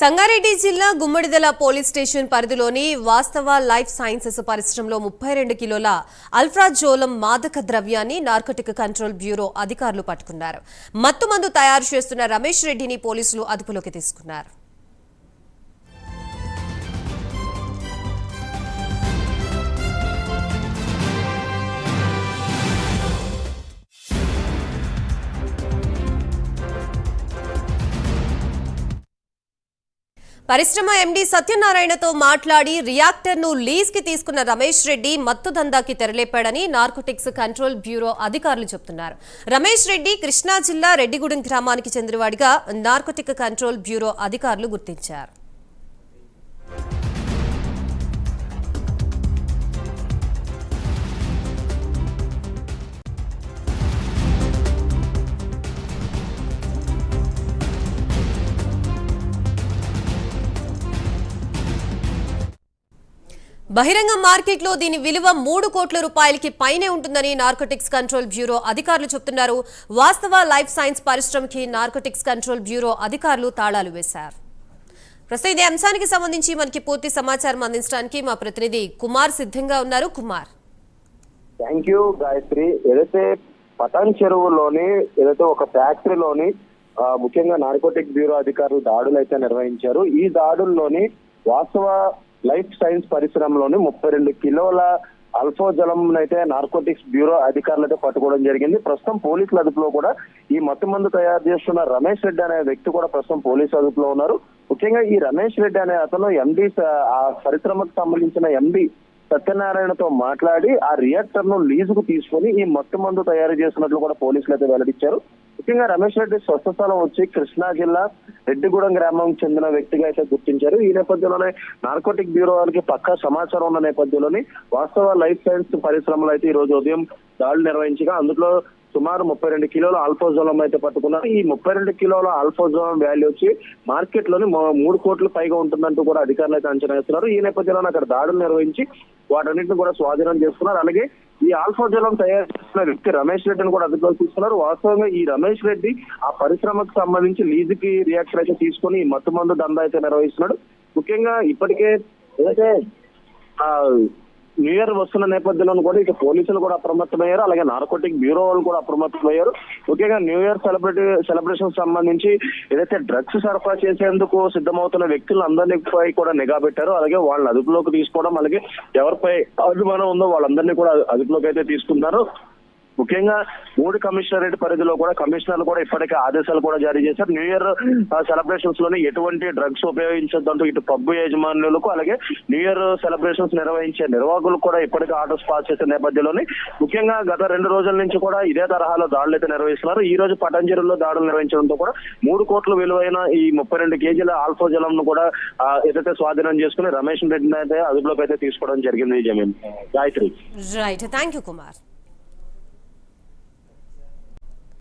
సంగారెడ్డి జిల్లా Gummadidala police station పరిధిలోని వాస్తవ లైఫ్ సైన్సెస్ పరిశ్రమలో ముప్పై రెండు కిలోల అల్ఫ్రాజోలం మాదక ద్రవ్యాన్ని నార్కోటిక్ కంట్రోల్ బ్యూరో అధికారులు పట్టుకున్నారు. మత్తుమందు తయారు చేస్తున్న రమేష్ రెడ్డిని పోలీసులు అదుపులోకి తీసుకున్నారు. పరిశ్రమ ఎండీ సత్యనారాయణతో మాట్లాడి రియాక్టర్ను లీజ్కి తీసుకున్న రమేష్ రెడ్డి మత్తు దందాకి తెరలేపాడని నార్కోటిక్స్ కంట్రోల్ బ్యూరో అధికారులు చెబుతున్నారు రమేష్ రెడ్డి కృష్ణా జిల్లా రెడ్డిగూడెం గ్రామానికి చెందినవాడిగా నార్కోటిక్ కంట్రోల్ బ్యూరో అధికారులు గుర్తించారు. బహిరంగ మార్కెట్లో దీని విలువ మూడు కోట్ల రూపాయలకి పైనే ఉంటుందని నార్కోటిక్స్ కంట్రోల్ బ్యూరో అధికారులు చెబుతున్నారు వాస్తవ లైఫ్ సైన్స్ పరిశ్రమకి నార్కోటిక్స్ కంట్రోల్ బ్యూరో అధికారులు తాళాలు వేశారు. ప్రస్తుతం ఇదే అంశానికి సంబంధించి మనకి పూర్తి సమాచారం అందించడానికి మా ప్రతినిధి కుమార్ సిద్ధంగా ఉన్నారు. కుమార్. Thank you Gayatri. ఏదైతే పటాన్ చెరువులోని ఏదైతే ఒక ఫ్యాక్టరీలోని ముఖ్యంగా నార్కోటిక్ బ్యూరో అధికారులు దాడులు అయితే నిర్వహించారు. ఈ దాడుల్లోని వాస్తవ లైఫ్ సైన్స్ పరిశ్రమలోని ముప్పై రెండు కిలోల అల్ఫోజలం అయితే నార్కోటిక్స్ బ్యూరో అధికారులు అయితే పట్టుకోవడం జరిగింది. ప్రస్తుతం పోలీసుల అదుపులో కూడా ఈ మత్తు మందు తయారు చేస్తున్న రమేష్ రెడ్డి అనే వ్యక్తి కూడా ప్రస్తుతం పోలీసు అదుపులో ఉన్నారు. ముఖ్యంగా ఈ రమేష్ రెడ్డి అనే అతను ఎండి ఆ పరిశ్రమకు సంబంధించిన ఎండి సత్యనారాయణతో మాట్లాడి ఆ రియాక్టర్ను లీజుకు తీసుకొని ఈ మత్తు మందు తయారు చేస్తున్నట్లు కూడా పోలీసులు అయితే వెల్లడించారు. ముఖ్యంగా రమేష్ రెడ్డి స్వస్థస్థలం వచ్చి కృష్ణా జిల్లా రెడ్డిగూడెం గ్రామం చెందిన వ్యక్తిగా అయితే గుర్తించారు. ఈ నేపథ్యంలోనే నార్కోటిక్ బ్యూరో వారికి పక్కా సమాచారం ఉన్న నేపథ్యంలోని వాస్తవ లైఫ్ సైన్స్ పరిశ్రమలు అయితే ఈ రోజు ఉదయం దాడులు నిర్వహించగా అందులో సుమారు ముప్పై రెండు కిలోల ఆల్ఫోజోలం అయితే పట్టుకున్నారు. ఈ ముప్పై రెండు కిలోల ఆల్ఫోజోలం వాల్యూ వచ్చి మార్కెట్లోని మూ- మూడు కోట్ల పైగా ఉంటుందంటూ కూడా అధికారులు అయితే అంచనా వేస్తున్నారు. ఈ నేపథ్యంలో అక్కడ దాడులు నిర్వహించి వాటన్నిటిని కూడా స్వాధీనం చేసుకున్నారు. అలాగే ఈ ఆల్ఫోజోలం తయారు చేస్తున్న వ్యక్తి రమేష్ రెడ్డిని కూడా అదుపులోకి తీసుకున్నారు. వాస్తవంగా ఈ రమేష్ రెడ్డి ఆ పరిశ్రమకు సంబంధించి లీజుకి రియాక్టర్ అయితే తీసుకొని ఈ మత్తు మందు దందా అయితే నిర్వహిస్తున్నాడు. ముఖ్యంగా ఇప్పటికే ఏదైతే ఆ న్యూ ఇయర్ వస్తున్న నేపథ్యంలో కూడా ఇక పోలీసులు కూడా అప్రమత్తమయ్యారు అలాగే నార్కోటిక్ బ్యూరో వాళ్ళు కూడా అప్రమత్తమయ్యారు. ముఖ్యంగా న్యూ ఇయర్ సెలబ్రిటీ సెలబ్రేషన్ సంబంధించి ఏదైతే డ్రగ్స్ సరఫరా చేసేందుకు సిద్ధమవుతున్న వ్యక్తులు అందరిపై కూడా నిఘా పెట్టారు. అలాగే వాళ్ళని అదుపులోకి తీసుకోవడం అలాగే ఎవరిపై అభిమానం ఉందో వాళ్ళందరినీ కూడా అదుపులోకి అయితే తీసుకున్నారు ముఖ్యంగా మూడు కమిషనరేట్ పరిధిలో కూడా కమిషనర్లు కూడా ఇప్పటికే ఆదేశాలు కూడా జారీ చేశారు. న్యూ ఇయర్ సెలబ్రేషన్స్లోని ఎటువంటి డ్రగ్స్ ఉపయోగించొద్దంటూ ఇటు పబ్బు యజమానులకు అలాగే న్యూ ఇయర్ సెలబ్రేషన్స్ నిర్వహించే నిర్వాహకులకు కూడా ఇప్పటికే ఆర్డర్స్ పాస్ చేసే నేపథ్యంలోని ముఖ్యంగా గత రెండు రోజుల నుంచి కూడా ఇదే తరహాలో దాడులు అయితే నిర్వహిస్తున్నారు. ఈ రోజు పటంజరులో దాడులు నిర్వహించడంతో కూడా మూడు కోట్ల విలువైన ఈ ముప్పై రెండు కేజీల ఆల్ఫో జలం ను కూడా ఏదైతే స్వాధీనం చేసుకుని రమేష్ రెడ్డిని అయితే అదుపులోకి అయితే తీసుకోవడం జరిగింది Zameen Gayatri. Right. Thank you Kumar.